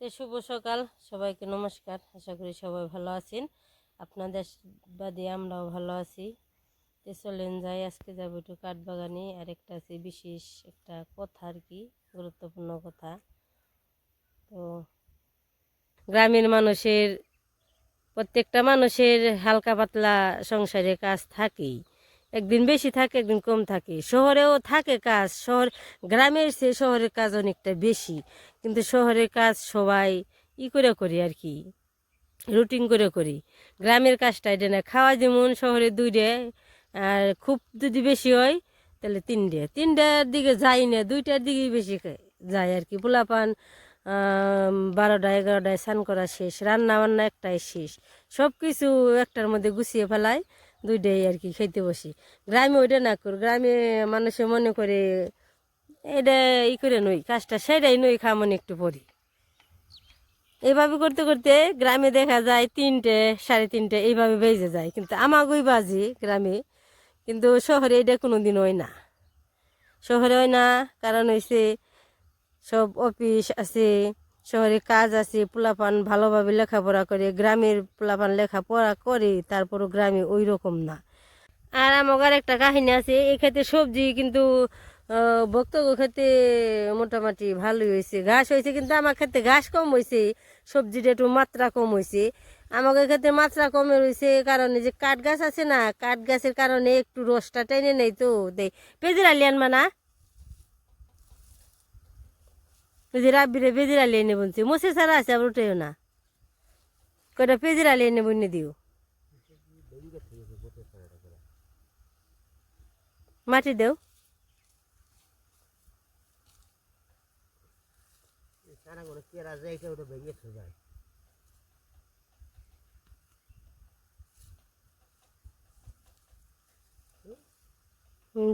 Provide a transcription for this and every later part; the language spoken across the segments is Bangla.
তো শুভ সকাল। সবাইকে নমস্কার। আশা করি সবাই ভালো আছেন। আপনাদের বাদে আমরাও ভালো আছি। তো চলেন যাই, আজকে যাব একটু কাঠবাগানে। আর একটা আছে বিশেষ একটা কথা আর কি, গুরুত্বপূর্ণ কথা। তো গ্রামের মানুষের, প্রত্যেকটা মানুষের হালকা পাতলা সংসারে কাজ থাকেই। একদিন বেশি থাকে, একদিন কম থাকে। শহরেও থাকে কাজ, শহর, গ্রামের চেয়ে শহরের কাজ অনেকটা বেশি। কিন্তু শহরের কাজ সবাই ই করে করি আর কি রুটিন করে করি। গ্রামের কাজটা এটা না, খাওয়া যেমন শহরে দুইটে আর খুব যদি বেশি হয়, তাহলে তিনটে তিনটার দিকে যাই না, দুইটার দিকেই বেশি যায় আর কি। পোলাপান বারোটা, এগারোটায় স্নান করা শেষ রান্না বান্না একটাই শেষ। সব কিছু একটার মধ্যে গুছিয়ে ফেলায় দুইটাই আর কি খেতে বসি। গ্রামে ওইটা না কর, গ্রামে মানুষে মনে করে এটা ই করে নই, কাজটা সেটাই নই খামন একটু পরি এইভাবে করতে করতে গ্রামে দেখা যায় তিনটে, সাড়ে তিনটে এইভাবে বেজে যায়। কিন্তু আমাগোই বাজি গ্রামে, কিন্তু শহরে এটা কোনো দিন হয় না। শহরে হয় না, কারণ হয়েছে সব অফিস আছে শহরে কাজ আছে, পোলাপান ভালোভাবে লেখাপড়া করে, গ্রামের পোলাপান লেখাপড়া করে, তারপরও গ্রামে ওই রকম না। আর আমার একটা কাহিনী আছে, এই ক্ষেত্রে সবজি কিন্তু বক্তব্য খেতে মোটামুটি ভালোই হয়েছে ঘাস হয়েছে কিন্তু আমার ক্ষেত্রে ঘাস কম হয়েছে সবজিটা একটু মাত্রা কম হয়েছে আমাদের ক্ষেত্রে মাত্রা কমে রয়েছে কারণে যে কাঠ গাছ আছে না কাঠ গাছের কারণে একটু রসটা টেনে নেই তো। দেয় পেজির আলিয়ান মানা পেজির আবিরে পেজির আলিয়ে নে বলছি মসে সারা আছে আবার উঠেও না কয়টা পেজির আলিয়ে নে বন্যে দিও মাটি দেও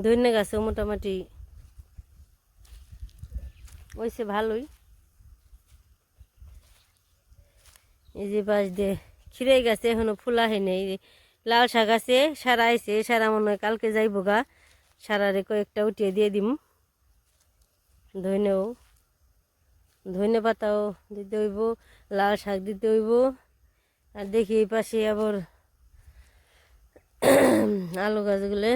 ধন্য গাছে মোটামুটি ওইসে ভালোই। এই যে বাস দিয়ে খিরে গেছে, এখনও ফুলা হয়নি এই লাল শাক আছে, সারা আইছে, সারা মনে হয় কালকে যাইব গা। সারারে কয়েকটা উঠিয়ে দিয়ে দিম। ধনেও, ধনে পাতাও দিতে হইব, লাল শাক দিতে হইব। আর দেখি এই পাশে আবার আলু গাছগুলো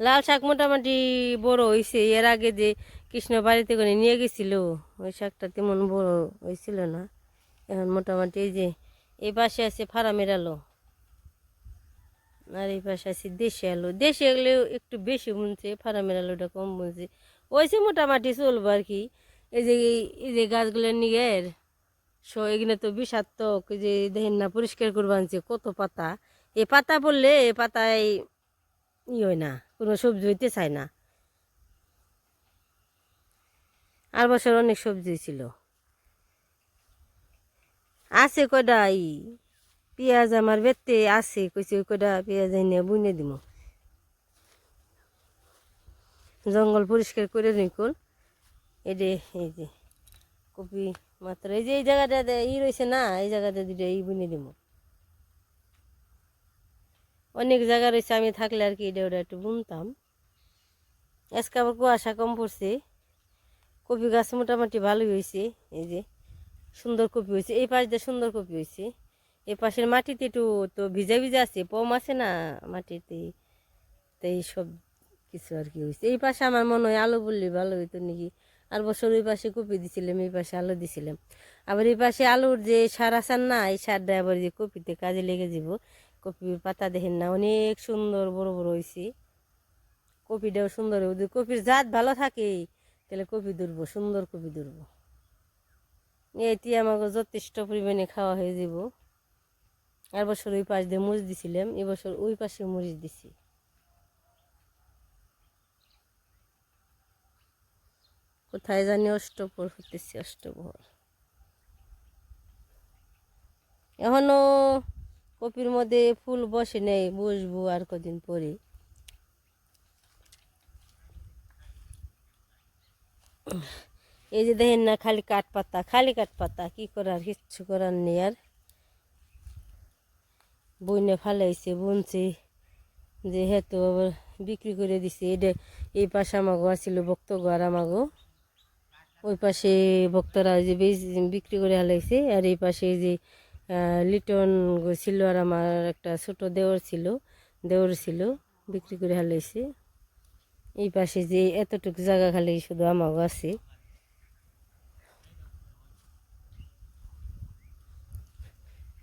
লাল শাক মোটামুটি বড় হয়েছে এর আগে যে কৃষ্ণ বাড়িতে করে নিয়ে গেছিল, ওই শাকটা তেমন বড় হয়েছিল না। এখন মোটামুটি এই যে, এই পাশে আছে ফার্মের আলো। আর এই পাশে আছে দেশি আলু। দেশি আলু একটু বেশি বুনছে, ফার্মের আলুটা কম বুনছে। ওইসে মোটামুটি চলবো আর কি। এই যে এই যে গাছগুলো নিয়ে সো এগুলো তো বিষাক্ত যে দেখেন না, পরিষ্কার করব আনছে কত পাতা। এ পাতা বললে, এ পাতায় ই হয় না, কোনো সবজি হইতে চায় না। আর বছর অনেক সবজি ছিল। আছে কয়টা ই? পেঁয়াজ আমার বেতে আছে, কইছে ওই কয়টা পেঁয়াজ এনে বুনে দিব। জঙ্গল পরিষ্কার করে নিকল এই যে এই যে, কপি মাত্র, এই যে, এই জায়গাটা ই রয়েছে না, এই জায়গাটা দুটো ই বুনে দিব। অনেক জায়গা রয়েছে, আমি থাকলে আর কি এটা ওটা একটু বুনতাম। আজকে আবার কুয়াশা কম পড়ছে। কপি গাছ মোটামুটি ভালোই হয়েছে, এই যে সুন্দর কপি হয়েছে, এই পাশ দিয়ে সুন্দর কপি হয়েছে। এই পাশের মাটিতে একটু তো ভিজা ভিজা আছে, পম আছে না মাটিতে এই সব কিছু আর কি হয়েছে। এই পাশে আমার মনে হয় আলু বললে ভালো হইতো নাকি? আর বছর ওই পাশে কপি দিছিলাম, এই পাশে আলু দিছিলাম। আবার এই পাশে আলুর যে সার আসার না, এই সারটা আবার যে কপিতে কাজে লেগে যাব কপির পাতা দেখেন না, অনেক সুন্দর বড় বড় হয়েছে কপিটাও সুন্দর কপির জাত ভালো থাকে, তাহলে কপি ধরবো, সুন্দর কপি ধরবো। এটি আমাকে যথেষ্ট পরিমাণে খাওয়া হয়ে যাব। আর বছর ওই পাশ দিয়ে মরিচ দিছিলাম এবছর ওই পাশে মরিচ দিছি। কোথায় জানি অষ্টপর হতেছে অষ্টপর এখনও কপির মধ্যে ফুল বসে নেই, বসবো আর কদিন পরে। এই যে দেখেন না, খালি কাঠ পাতা খালি কাঠ পাতা কি করার, কিচ্ছু করার নেই আর। বইনে ফালাইছে, বুনছে, যে হেতু আবার বিক্রি করে দিছে। এটা এই পাশে আমাগো আছিল বক্তব্য আর আমাগো। ওই পাশে ভক্তরা যে বিক্রি করে হালাইছে, আর এই পাশে যে লিটন ছিল আর আমার একটা ছোট দেওর ছিল দেওর ছিল, বিক্রি করে হালাইছে। এই পাশে যে এতটুকু জায়গা খালি শুধু আমাগো আছে।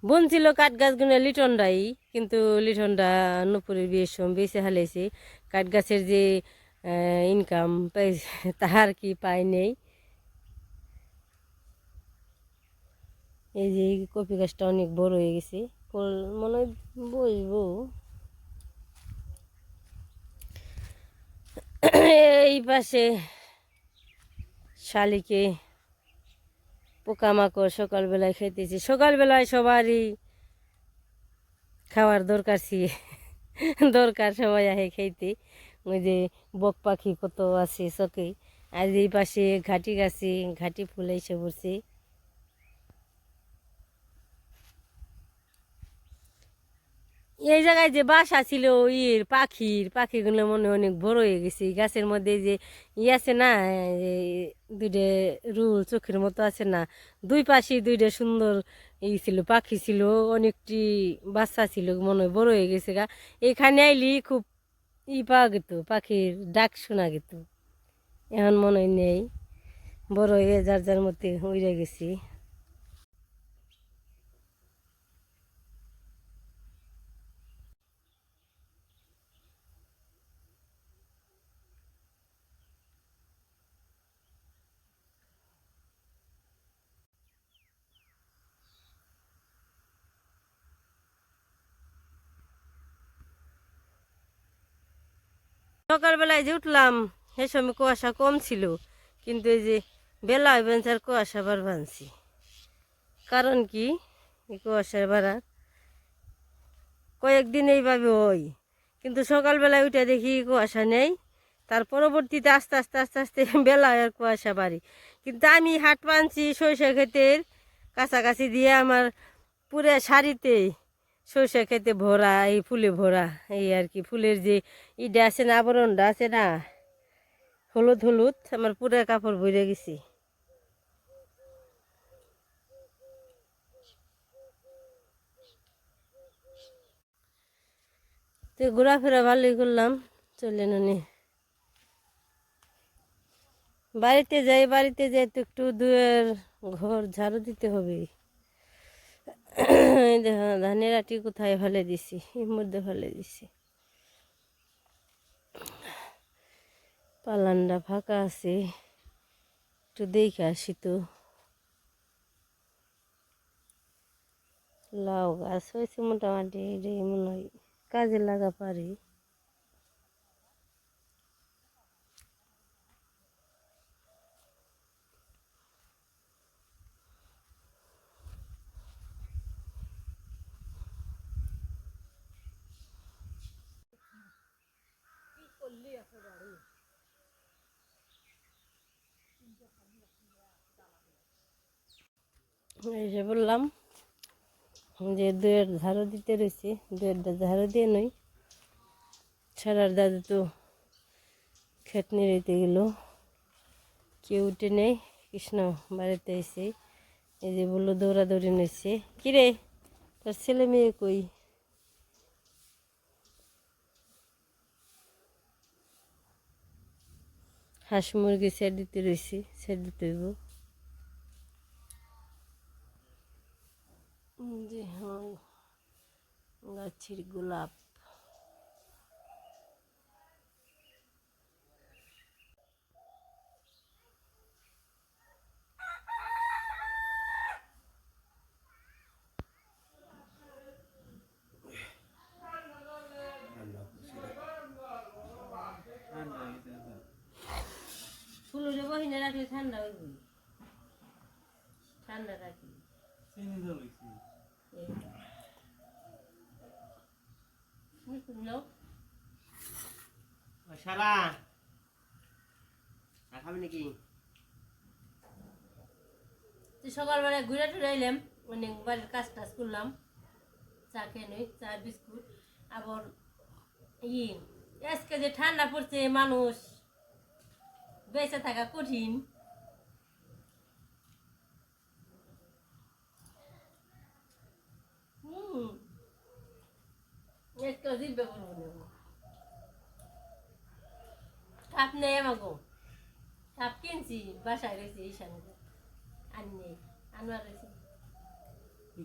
বোন ছিল কাঠ গাছ গুনে লিটনটাই কিন্তু লিটনটা নুপুরের বিয়ের সময় বেঁচে হালাইছে। কাঠ গাছের যে ইনকাম তাহার কি পায় নেই। এই যে কপি গাছটা অনেক বড় হয়ে গেছে। মনে হয় বসবো। এই পাশে শালিকে পোকামাকড় সকালবেলায় খেতেছি সকালবেলায় সবারই খাওয়ার দরকার ছি। দরকার সবাই আহে খেতে ওই যে বক পাখি কত আছে চকে আর এই পাশে ঘাটি গাছে, ঘাটি ফুল এসে পড়ছে। এই জায়গায় যে বাসা ছিল, ইয়ের পাখির, পাখিগুলো মনে অনেক বড় হয়ে গেছে। গাছের মধ্যে যে ই আছে না দুইটা রুল চোখের মতো আছে না, দুই পাশে দুইটা সুন্দর এই ছিল, পাখি ছিল, অনেকটি বাচ্চা ছিল, মনে হয় বড় হয়ে গেছে গা। এখানে আইলি খুব ই পাওয়া গেত, পাখির ডাক শোনা যেত এখন মনে নেই, বড় হয়ে যার যার মধ্যে উড়ে গেছি। সকালবেলায় যে উঠলাম সে সময় কুয়াশা কম ছিল। কিন্তু এই যে বেলা হইবেন আর কুয়াশা বার বানছি কারণ কি? কুয়াশার বাড়ার কয়েকদিন এইভাবে হয়। কিন্তু সকালবেলায় উঠে দেখি কুয়াশা নেই। তার পরবর্তীতে আস্তে আস্তে আস্তে আস্তে বেলা আর কুয়াশা বাড়ি। কিন্তু আমি হাট পানছি সরিষা ক্ষেতের কাছাকাছি দিয়ে আমার পুরো শাড়িতে সরষে খেতে ভরা, এই ফুলে ভরা, এই আর কি। ফুলের যে ইটা আছে না, আবরণটা আছে না, হলুদ হলুদ, আমার পুরো কাপড় ভরে গেছি। তো ঘোরাফেরা ভালোই করলাম চলে নি বাড়িতে যাই বাড়িতে যাই তো একটু দুয়ের ঘর ঝাড়ু দিতে হবে। দেখো ধানের আটি কোথায়? ফেলে দিছি এর মধ্যে ফেলে দিছি। পালানটা ফাঁকা আছে, একটু দেখে আসি তো। লাউ গাছ হয়েছে মোটামুটি মনে হয় কাজে লাগা পারি। এসে বললাম যে দুয়ের ঝাড়ু দিতে রয়েছে দুয়েরটা ঝাড়ু দিয়ে নই। ছাড়ার দাদু তো খেত নিড়াইতে গেল। কেউ উঠে নেই, কৃষ্ণ বাড়িতে এসে এই যে বলল, দৌড়াদৌড়ি নিচ্ছে। কিরে, তোর ছেলে মেয়ে কই? হাঁস মুরগি ছেড়ে দিতে রয়েছে ছেড়ে দিতে হইব। যে হ্যাঁ গাছের গোলাপ। ফুলরে বহিনে রাখলে ঠান্ডা হইব। ঠান্ডা রাখি। এই। সারা খাবি নাকি? সকালবেলা ঘুরে টুরে এলাম মানে অনেক বাড়ির কাজ টাজ করলাম, চা খেয়ে নই চা, বিস্কুট, আবার ই, আজকে যে ঠান্ডা পড়ছে, মানুষ বেঁচে থাকা কঠিন। হুম, একটা দিব্য করব না কাপ নেই আমাগো। কাপ কিনছি বাসায় রয়েছে এই সামনে। আননি আনোয়ার রয়েছে।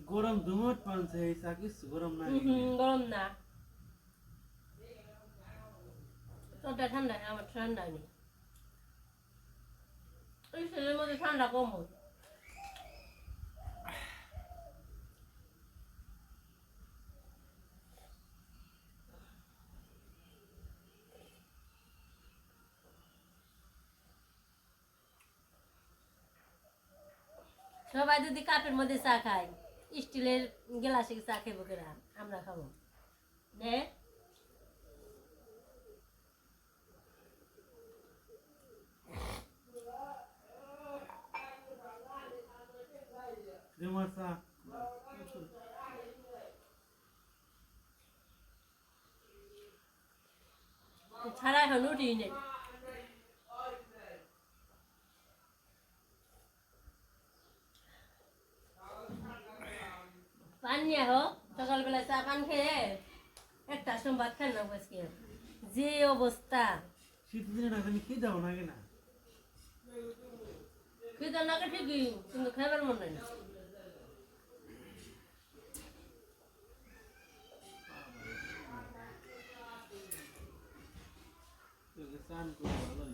গরম ধুমট পানছে এই কিছু গরম নাই। হুম, গরম না। তোরটা ঠান্ডা আমার ঠান্ডা নেই এই শরীরের মধ্যে ঠান্ডা কম হয়। সবাই যদি কাপের মধ্যে চা খায় স্টিলের গ্লাসে চা খেবো কেরা? আমরা খাব। নে। চা। ছাড়া এখন উঠি নেই। পান নিয়ে হো সকালবেলা চা পান খেয়ে একটা সোমবার খান না আজকে। যে অবস্থা। শীত দিনে না কি যাব না। কিনা ঠিকই কিন্তু খাবার মনে না। চান করব